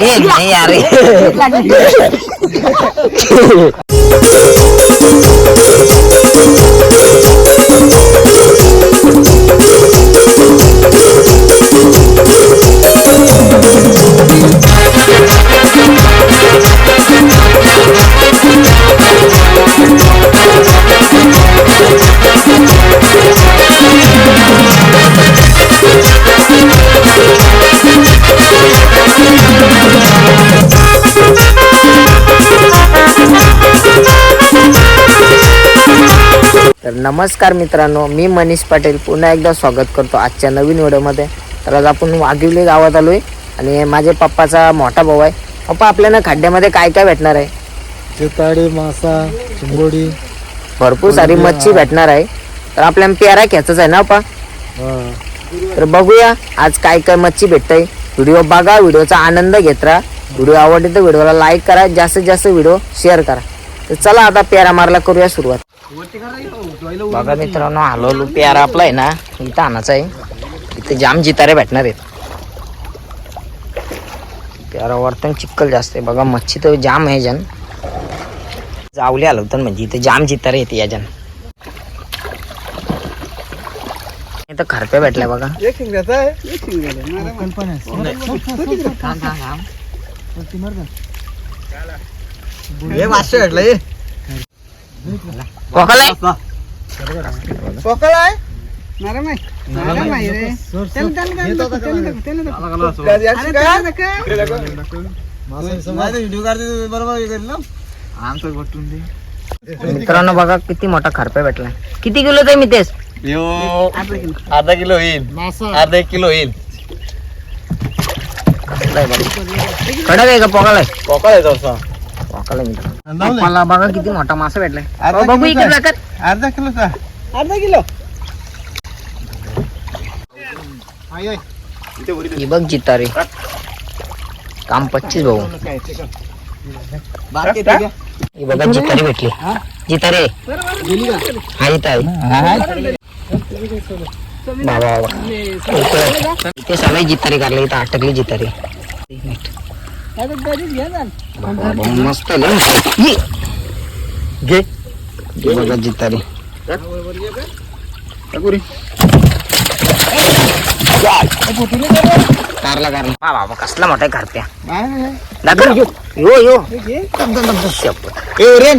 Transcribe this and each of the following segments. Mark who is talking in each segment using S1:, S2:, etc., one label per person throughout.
S1: ए नाही अरे नमस्कार मित्रांनो मी मनीष पाटील. पुन्हा एकदा स्वागत करतो आजच्या नवीन व्हिडिओमध्ये. तर आज आपण वाघिवली गावात आलोय आणि माझे पप्पाचा मोठा भाऊ आहे. पप्पा आपल्याला खड्ड्यामध्ये काय काय भेटणार आहे?
S2: चिताडी मासा चिंबोडी
S1: भरपूर सारी मच्छी भेटणार आहे. तर आपल्याला पेरा घ्यायचाच आहे ना पप्पा? तर बघूया आज काय काय मच्छी भेटतंय. व्हिडिओ बघा व्हिडिओचा आनंद घेत राहा. व्हिडिओ आवडले तर व्हिडिओला लाईक करा. जास्तीत जास्त व्हिडिओ शेअर करा. तर चला आता पेरा मारला करूया सुरुवात. बघा मित्रांनो हळूहळू पेरा आपला आहे ना इथं आणायचा आहे. इथं जाम जितारे भेटणार आहेत. पेरा वरतून चिक्कल जास्त आहे. बघा मच्छी तर जाम आहे जन जावले आलो तर म्हणजे इथे जाम जितारे येते या जन इथं खरप्या भेटल्या बघा.
S2: एक हे भेटलं नरम आहे. नरम आहे. रे. व्हिडिओ काढते बरोबर हे करेल आमचं दे.
S1: मित्रांनो बघा किती मोठा खरप्या भेटला किती किलो आहे मी तेच
S2: अर्धा किलो होईल अर्धा एक किलो होईल
S1: कडक आहे का पोकळ आहे?
S2: पोकळ आहे
S1: आहे मित्रांनो मला बघा किती मोठा मासा भेटलाय.
S2: अर्धा
S1: अहो, बघू
S2: किलोचा
S1: इकडे
S2: आहे.
S1: जाकर
S2: अर्धा किलोचा अर्धा किलो?
S1: ही बघ जितारे. काम पच्चीस भाऊ. ही बघा जितारे भेटली. जितारे. हा इथं आहे. बाबा बाबा. इकडे- इथे सगळे जितारे काढले इथं अटकली जितारे. बाबा, बाबा, मस्त ना? घे हे बघा जितारे कारला कारला बाबा कसला मोठा कारप्या दाखल यो यो यो शपथ. ए रेन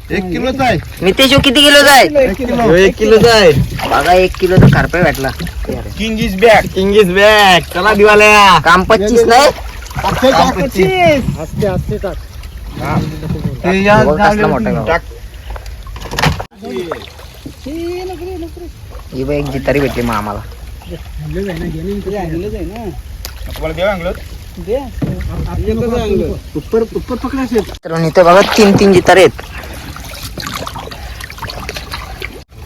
S2: एक किलोचा आहे.
S1: ह्यो किती किलोचा आहे?
S2: ह्यो एक किलोचा आहे.
S1: बघा एक किलोचा कारप्या भेटला.
S2: King is back king is back चला दिवाल्या.
S1: काम पच्चीस नाही?
S2: हे. या
S1: बघा कसला मोठा आहे
S2: टाक.
S1: ही बघ एक जितारी भेटली मग आम्हाला. तर इथे बघा तीन तीन जितारे आहेत.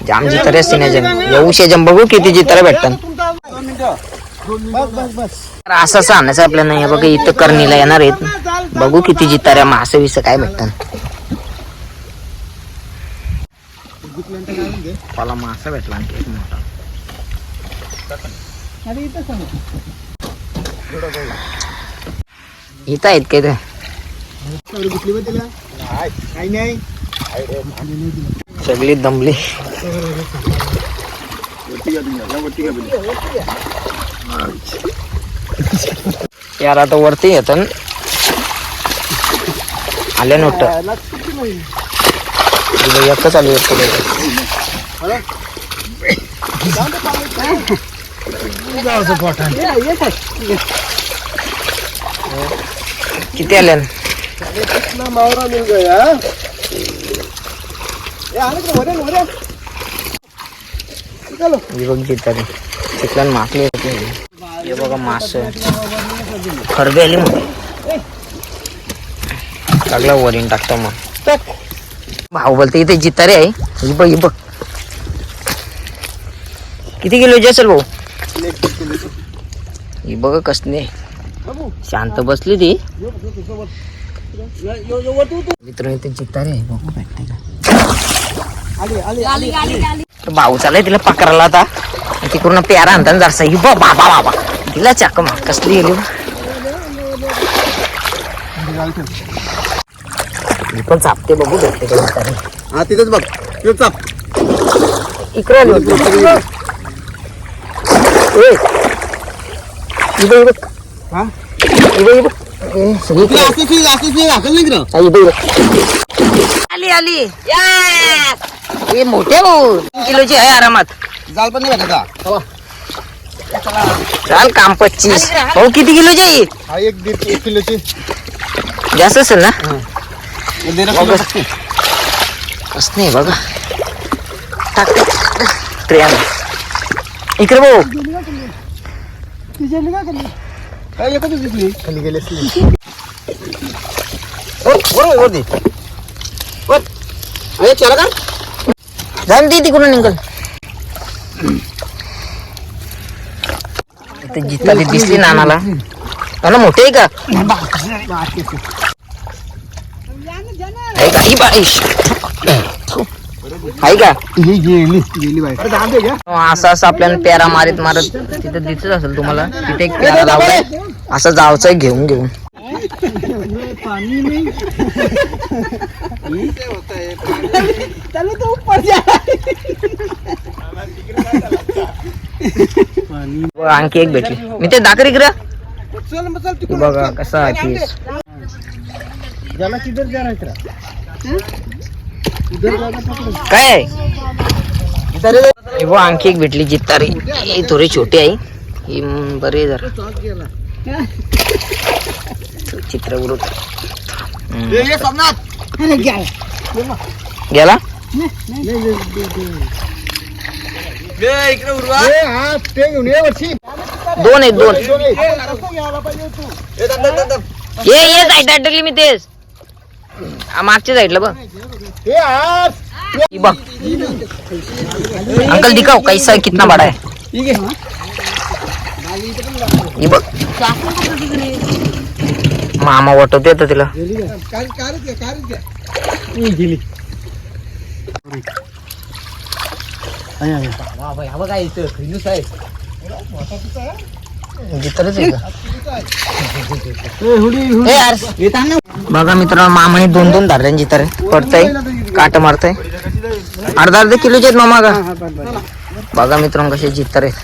S1: जाम जितारे असते ना जम येऊशे जम बघू किती जितारे भेटतात तर असं असं आणायचं आपल्याला हे बघा इथं करणीला येणार आहेत बघू किती जिताऱ्या मासे विस काय भेटतात मला मासा भेटला आणखी मोठा इथं आहेत काय ते
S2: काही नाही
S1: सगळी दमली. यार आता वरती येत आले नोट एकच येतो किती आल्या आले
S2: मावरा मिल गया ए आले का वरे वरे चलो.
S1: ही बघ तरी चिकन होते. हे बघा मास. खरबी आली मग. टाकला वरीन टाकतो मग. भाऊ बोलते इथे जितारे आहे ही बघ ही बघ. किती किलोची असेल भाऊ? ही बघ कसली. शांत बसली ती. मित्र बघू भेटते का?
S2: आली आली
S1: तर भाऊ चालाय तिला पकडायला आता. तिकडून प्यारा आणता जरसा ही बा बाबा बाबा. तिला चाक मार कसली गेली. ही पण चापते बघू भेटते का.
S2: हा तिथेच बघ. तिथं चाप.
S1: इकडे आली होती. ही. ए, सगळी इकडे. आली आली. हे मोठे भाऊ. तीन किलोची आहे आरामात.
S2: जाल पण नाही भेटत का
S1: चाल. काम पच्चीस. भाऊ किती किलोची? आहे ही?
S2: हा एक दीड एक किलोची.
S1: जास्त असेल ना?
S2: एक दीड किलो
S1: नाही बघा. टाक. ट्रेन इकडे भाऊ
S2: हा, एकच दिसली खाली गेली असली ओ, बरोबर वरती वर अरे चला का
S1: जाऊन दे तिकडून निघल इथे जिता ती दिसली नानाला नाना मोठे आहे का आहे का ही बाई आहे का?
S2: ही गेली गेली बाहेर
S1: असं असं आपल्याला पेरा मारीत मारत तिथे दिसत असेल तुम्हाला. तिथे एक पेरा लावलाय असं जावचं घेऊन घेऊन.
S2: पानी नहीं
S1: आणखी एक भेटली. मी ते दाखर इकडे. तू बघा कसा आहे
S2: ज्याला किधर इकडं इधर जाना पकडून
S1: काय? आहे हे बघ, आणखी एक भेटली जितारी. ही थोडी छोटी आहे. ही बरी जरा. चित्र उरत
S2: ये ये सोमनाथ! अरे गेला?
S1: दोन आहेत दोन. ये ये साईड अडकली मी तेच. आ, मागच्या साईडला बघ. बघ अंकल दिखाओ कैसा है कितना बड़ा है ही बघ मामा वाटवते येतं तिला
S2: गेली
S1: जितरच आहे का? ए यार, बघा मित्रांनो मामाने दोन दोन धारल्यान तर पडतय काट मारतय. अर्धा अर्धा किलोचे आहेत मामा का बघा मित्रांनो कसे जितर आहेत.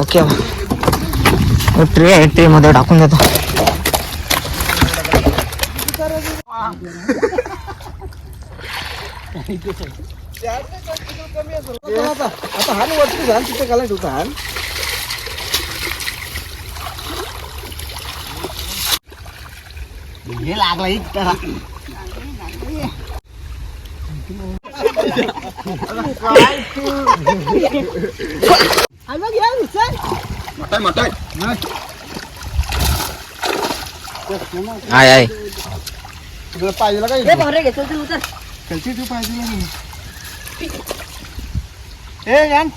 S1: ओके. हो, ट्रे आहे ट्रे मध्ये टाकून देतो.
S2: आता हान वरती झाल तिथे घालाय होता हान. हे लागला इतका.
S1: आहे आहे
S2: पाहिजे काय कलची तू पाहिजे ए यान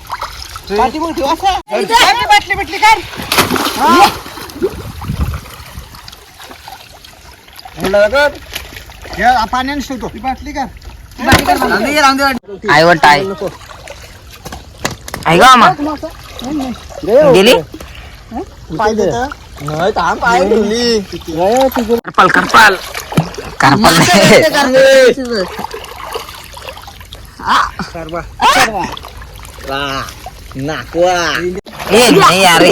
S2: पाठी मग ठेव बाटली बाटली काढ पाण्याने ठेवतो ती बाटली का
S1: आईवर टाय आहे का मामा गेली
S2: पाहिजे नाही थांब पाय ठेवली
S1: करपाल करपाल कारपाल नाही ए नाही अरे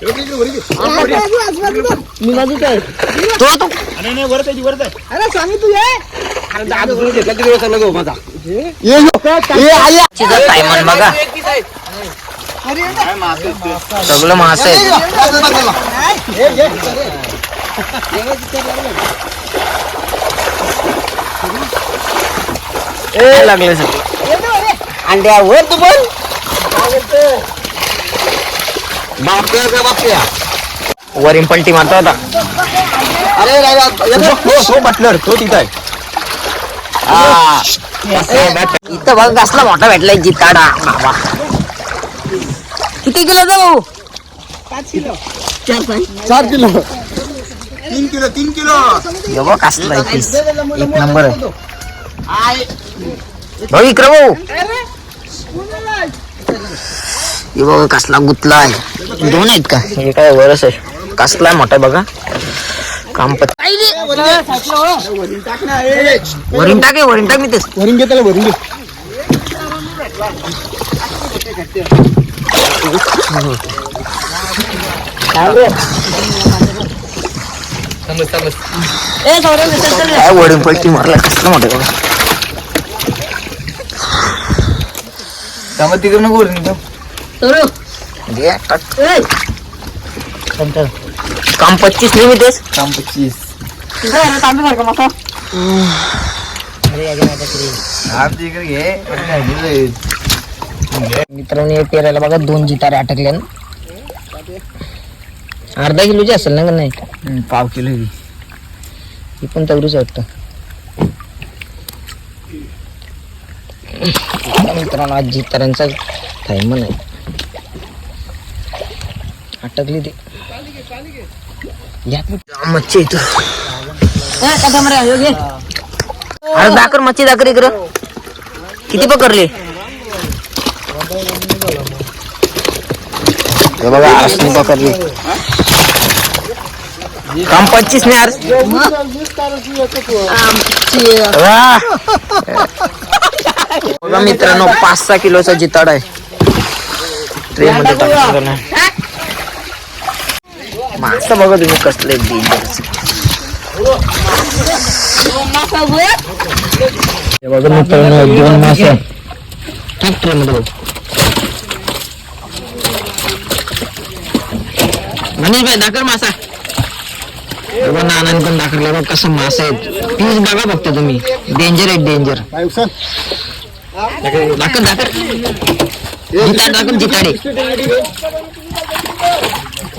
S1: इधर अरे का हाय हाय नाही असल यो बघ तो तो
S2: अरे स्वामी तू ये.
S1: बघा सगळं मास आहे. लागले सर? अंड्यावर तू बोल. वरीन पलटी मारतो आता.
S2: तो बटलर तो तिथं आहे.
S1: हा. इथं बघ कसला मोठा भेटलाय जिताडा. बाबा किती किलो जाऊ
S2: चार किलो. तीन किलो तीन किलो.
S1: बघ कसला. एक नंबर आहे. भाऊ इकडे भाऊ हे बघा कसला गुतला आहे. दोन आहेत का? हे काय वरच आहे. कसला मोठा आहे बघा. काम पत वरीन टाके वरीन टाक मी तेच.
S2: वरून घे त्याला वरून घे.
S1: वरीन पलटी मारला कसला मोठा बघा.
S2: त्यामुळे तिकडे नको वरून.
S1: काम पच्चीस नाही तेच
S2: काम पच्चीस.
S1: मित्रांनो हे पेरायला बघा दोन जितारे अटकले ना. अर्धा किलोची असेल ना का नाही?
S2: पाव किलो
S1: ही. पण तेवढीच वाटतं. मित्रांनो आज जिताऱ्यांचा टाइम नाही अटकली ती. मच्छी इथं. अरे दाकर मच्छी दाकर इकडं. किती पकडले? बघा पकडली. काम पच्चीस. बघा मित्रांनो पाच सहा किलोचा जिताड आहे. ट्रे मध्ये मासा बघा तुम्ही कसले हे बघा मित्रांनो दोन मासे. टाक ट्रे मध्ये बघ मनीष भाई दाखल मासा. बघा नानांनी पण दाखवलं बघ कसं मासा आहेत. प्लीज बघा फक्त तुम्ही. डेंजर आहेत डेंजर दाखल दाखल. जिताड दाखल जिताडे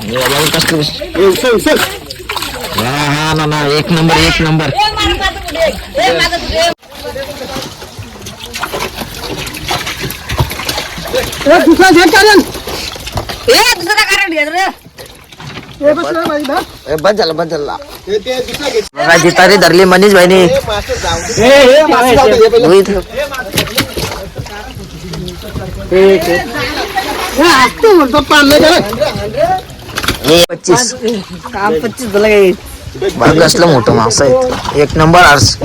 S1: हे बघा कसलं हा हा ना ना एक नंबर एक नंबर
S2: दुसरा घे कारण
S1: बस झालं बस झालं
S2: ते दुसरा घे
S1: बघा जितारे धरले मनीष भाईने रोहित हे पच्चीस बघ कसलं मोठं मास आहे एक नंबर आर्स.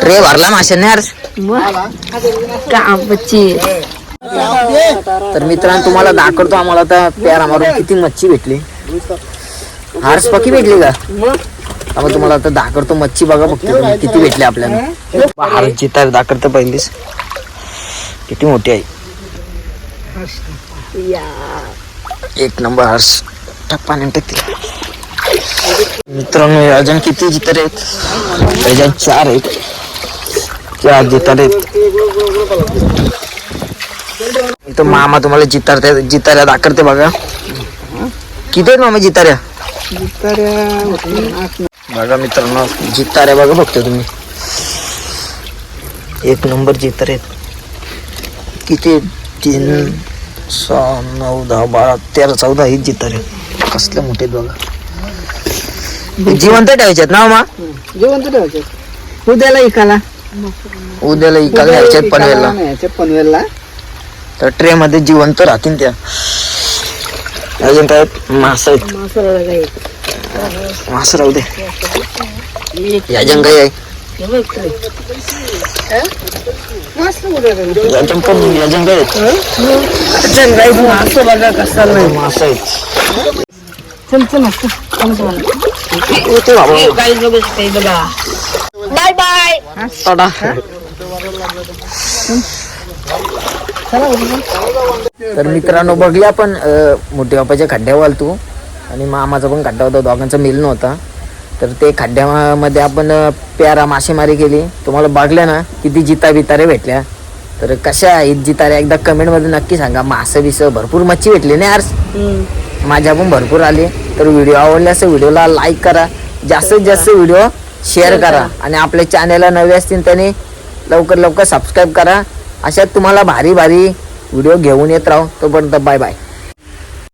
S1: ट्रे भरला माशाने आर्स. तर मित्रांनो तुम्हाला दाखवतो आम्हाला आता प्यारा मारून किती मच्छी भेटली. हार्स पकी भेटली का? आपण तुम्हाला आता दाखवतो मच्छी बघा तुम्ही किती भेटली आपल्याला. हारची तर दाखवतो पहिलीच. किती मोठी आहे. एक नंबर हर्ष. टप्पा टक्के मित्रांनो अजून किती जितर आहेत? अजून चार आहेत. चार जितर आहेत. इथं मामा तुम्हाला जितार जिताऱ्या दाखवते बघा. किती आहेत मामा जिताऱ्या बघा मित्रांनो जिताऱ्या बघा बघतो तुम्ही. एक नंबर जितार आहेत. किती तीन सहा नऊ दहा बारा तेरा चौदा ही जितारे कसले मोठे बघा जिवंत ठेवायच्यात ना मा?
S2: जेवण तर ठेवायचं उद्याला इकाला
S1: उद्याला इकाल न्यायच्यात पनवेलला.
S2: पनवेलला.
S1: तर ट्रे मध्ये जिवंत राहतील त्या. अजून काय? मासा आहेत मासा राहू दे. याजन काय आहे.
S2: मस्त
S1: पण याजन काय आहेत.
S2: मासं बघा कसा नाही.
S1: मासा आहेत.
S2: चल चल मस्त.
S1: ते बाबा.
S2: Bye bye.
S1: तडा तर मित्रांनो बघूया आपण अं, मोठ्या बापाच्या खड्ड्यावर तू आणि मामाचा पण खड्डा होता. दोघांचा मिलन होता तर ते खड्ड्यामध्ये आपण प्यारा मासेमारी केली. तुम्हाला बघल्या ना किती जिता बितारे भेटल्या. तर कशा आहेत जितारे एकदा कमेंटमध्ये नक्की सांगा. मासं बिसं भरपूर मच्छी भेटली ना यार माझ्या पण भरपूर आले. तर व्हिडिओ आवडल्यास व्हिडिओला लाईक करा. जास्तीत जास्त व्हिडिओ शेअर करा. आणि आपल्या चॅनलला नवे असतील त्याने लवकर लवकर सबस्क्राईब करा. अशा तुम्हाला भारी भारी व्हिडिओ घेऊन येत राहू. तोपर्यंत बाय बाय